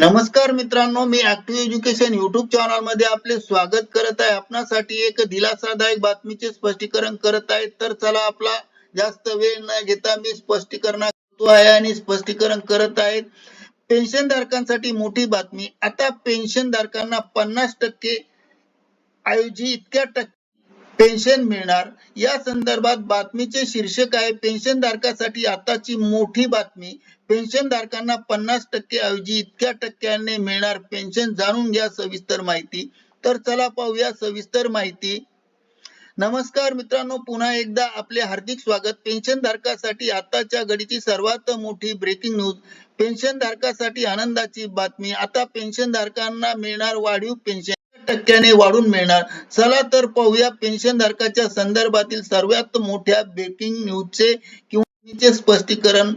नमस्कार मित्रांनो मी ऍक्टिव्ह एज्युकेशन युट्यूब चॅनलमध्ये आपले स्वागत करत आहे. आपणासाठी एक दिलासादायक बातमीचे स्पष्टीकरण करत आहे. तर चला आपला जास्त वेळ न घेता मी स्पष्टीकरण करतो आहे आणि स्पष्टीकरण करत आहे. पेन्शन धारकांसाठी मोठी बातमी. आता पेन्शन धारकांना पन्नास टक्के ऐवजी इतक्या टक्के पेन्शन मिळणार. या संदर्भात बातमीचे शीर्षक आहे पेन्शन धारकासाठी आताची मोठी बातमी. पेन्शन धारकांना पन्नास टक्के ऐवजी इतक्या टक्क्याने मिळणार पेन्शन जाणून घ्या सविस्तर माहिती. तर चला पाहूया सविस्तर माहिती. नमस्कार मित्रांनो पुन्हा एकदा आपले हार्दिक स्वागत. पेन्शन धारकासाठी आताच्या घडीची सर्वात मोठी ब्रेकिंग न्यूज पेन्शन धारकासाठी आनंदाची बातमी. आता पेन्शन धारकांना मिळणार वाढीव पेन्शन. टक्क्याने वाढून मिळणार. चला तर पाहूया पेन्शन धारकाच्या संदर्भातील सर्वात मोठ्या ब्रेकिंग न्यूजचे किंवा स्पष्टीकरण.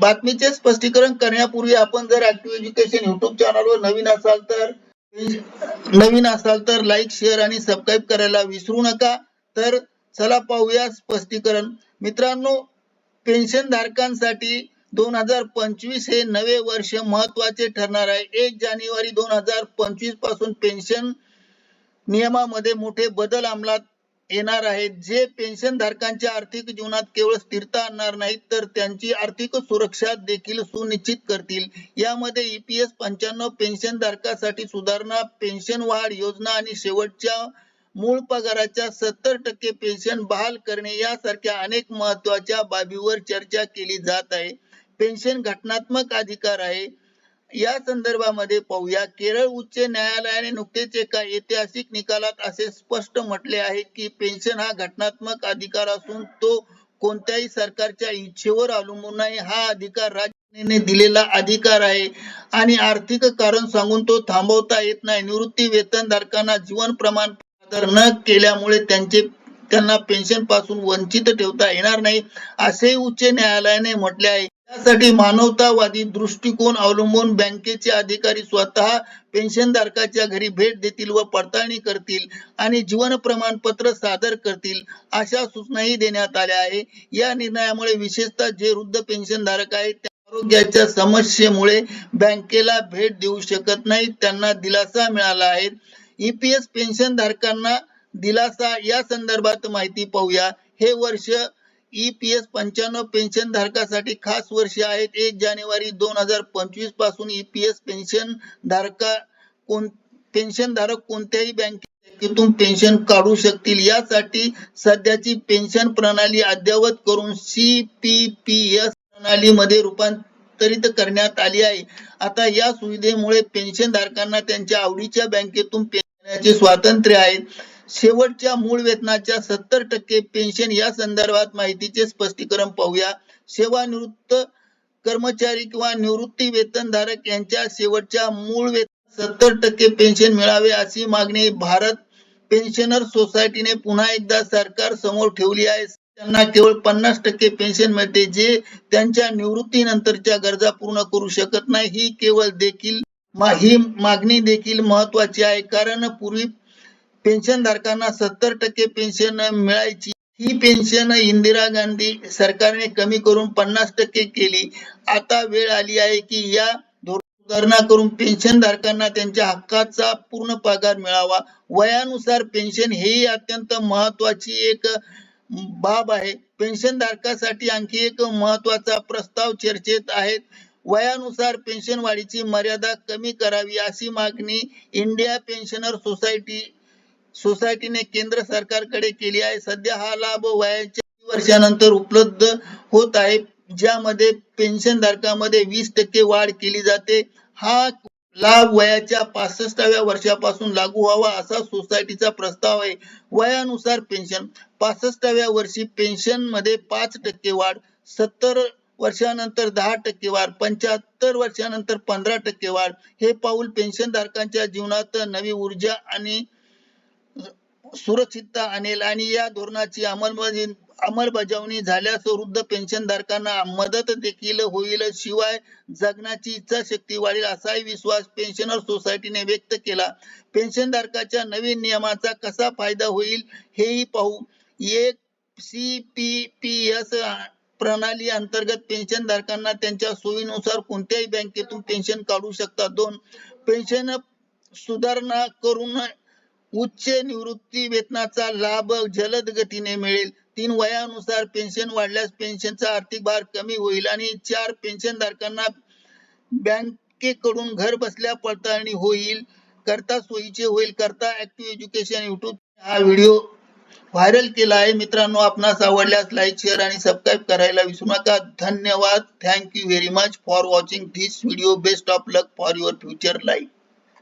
बातमीचे स्पष्टीकरण करण्यापूर्वी आपण जर ऍक्टिव्ह एज्युकेशन युट्यूब चॅनलवर नवीन असाल तर नवीन असाल तर लाईक शेअर आणि सबस्क्राईब करायला विसरू नका. तर चला पाहूया स्पष्टीकरण. मित्रांनो पेन्शन धारकांसाठी दोन हजार पंचवीस हे नवे वर्ष महत्त्वाचे ठरणार आहे. एक जानेवारी दोन हजार पंचवीसपासून पेन्शन नियमामध्ये मोठे बदल अंमलात येणार आहेत. जे पेन्शन धारकांच्या आर्थिक जीवनात केवळ स्थिरता आणणार नाहीत तर त्यांची आर्थिक सुरक्षा देखील सुनिश्चित करतील. यामध्ये ईपीएस पंच्याण्णव पेन्शन धारकासाठी सुधारणा पेन्शन वाढ योजना आणि शेवटच्या मूळ पगाराच्या सत्तर टक्के पेन्शन बहाल करणे यासारख्या अनेक महत्त्वाच्या बाबीवर चर्चा केली जात आहे. पेन्शन घटनात्मक अधिकार आहे. या संदर्भामध्ये पाहूया. केरळ उच्च न्यायालयाने नुकतेच एका ऐतिहासिक निकालात असे स्पष्ट म्हटले आहे की पेन्शन हा घटनात्मक अधिकार असून तो कोणत्याही सरकारच्या इच्छेवर अवलंबून नाही. हा अधिकार राज्याने दिलेला अधिकार आहे. आणि आर्थिक कारण सांगून तो थांबवता येत नाही. निवृत्ती वेतनधारकांना जीवन प्रमाण सादर न केल्यामुळे त्यांचे त्यांना पेन्शनपासून वंचित ठेवता येणार नाही असे उच्च न्यायालयाने म्हटले आहे. त्यासाठी मानवतावादी दृष्टिकोन अवलंबून बँकेचे अधिकारी स्वतः पेन्शन धारकाच्या घरी भेट देतील व पडताळणी करतील आणि जीवन प्रमाणपत्र सादर करतील अशा सूचनाही देण्यात आल्या आहे. या निर्णयामुळे विशेषतः जे वृद्ध पेन्शन धारक आहेत त्या आरोग्याच्या समस्येमुळे बँकेला भेट देऊ शकत नाही त्यांना दिलासा मिळाला आहे. ईपीएस पेन्शन धारकांना दिलासा या संदर्भात माहिती पाहूया. हे वर्ष ईपीएस पंच्याण्णव पेन्शन धारकासाठी खास वर्ष आहेत. एक जानेवारी दोन हजार पंचवीसपासून ईपीएस पेन्शन धारका कोण पेन्शन धारक कोणत्याही बँकेतून पेन्शन काढू शकतील. यासाठी सध्याची पेन्शन प्रणाली अद्ययावत करून सी पी पी एस प्रणालीमध्ये रूपांतरित करण्यात आली आहे. आता या सुविधेमुळे पेन्शन धारकांना त्यांच्या आवडीच्या बँकेतून पेन्शन स्वातंत्र्य आहे. शेवटच्या मूळ वेतनाच्या सत्तर टक्के पेन्शन या संदर्भात माहितीचे स्पष्टीकरण पाहूया. सेवानिवृत्त कर्मचारी किंवा निवृत्ती वेतनधारक यांच्या शेवटच्या मूळ वेतन सत्तर टक्के पेन्शन मिळावे अशी मागणी भारत पेन्शनर सोसायटीने पुन्हा एकदा सरकार समोर ठेवली आहे. त्यांना केवळ पन्नास टक्के पेन्शन मिळते जे त्यांच्या निवृत्तीनंतरच्या गरजा पूर्ण करू शकत नाही. ही केवळ देखील ही मागणी देखील महत्वाची आहे. कारण पूर्वी पेन्शन धारकांना सत्तर टक्के पेन्शन मिळायची. ही पेन्शन इंदिरा गांधी सरकारने कमी करून पन्नास टक्के केली. आता वेळ आली आहे की या सुधारणा करून पेन्शन धारकांना त्यांच्या हक्काचा पूर्ण पगार मिळावा. वयानुसार पेन्शन ही अत्यंत महत्वाची एक बाब आहे. पेन्शन धारकासाठी आणखी एक महत्त्वाचा प्रस्ताव चर्चेत आहेत. वयानुसार पेन्शन वाढीची मर्यादा कमी करावी अशी मागणी इंडिया पेन्शनर सोसायटी सोसायटीने केंद्र सरकारकडे केली आहे. सध्या हा लाभ वयाच्या वर्षानंतर उपलब्ध होत आहे ज्यामध्ये पेन्शन धारकामध्ये वीस टक्के वाढ केली जाते. हा लाभ वयाच्या पासष्टाव्या वर्षापासून लागू व्हावा असा सोसायटीचा प्रस्ताव आहे. वयानुसार पेन्शन पासष्टाव्या वर्षी पेन्शनमध्ये पाच टक्के वाढ सत्तर वर्षानंतर दहा टक्के वाढ पंच्याहत्तर वर्षानंतर पंधरा टक्के वाढ. हे पाऊल पेन्शन धारकांच्या जीवनात नवी ऊर्जा आणि सुरक्षितता आणेल आणि या धोरणाची अंमलबजावणी अंमलबजावणी झाल्यास वृद्ध पेन्शन धारकांना मदत देखील होईल. शिवाय जगण्याची इच्छाशक्ती वाढेल असाही विश्वास पेन्शनर सोसायटीने व्यक्त केला. पेन्शन धारकाच्या नवीन नियमाचा कसा फायदा होईल हेही पाहू. एक सी पी पी एस प्रणाली अंतर्गत पेन्शनधारकांना त्यांच्या सोयीनुसार कोणत्याही बँकेतून पेन्शन काढू शकतात. दोन पेन्शन सुधारणा करून उच्च निवृत्ती वेतनाचा लाभ जलद गतीने मिळेल. तीन वयानुसार पेन्शन वाढल्यास पेन्शनचा आर्थिक भार कमी होईल आणि चार पेन्शन धारकांना बँकेकडून घर बसल्या पडताळणी होईल. करता सोयीचे होईल. करता ऍक्टिव्ह एज्युकेशन युट्यूब हा व्हिडिओ व्हायरल केला आहे. मित्रांनो आपणास आवडल्यास लाईक शेअर आणि सबस्क्राईब करायला विसरू नका. धन्यवाद. Thank you very much for watching this video best of luck for your future life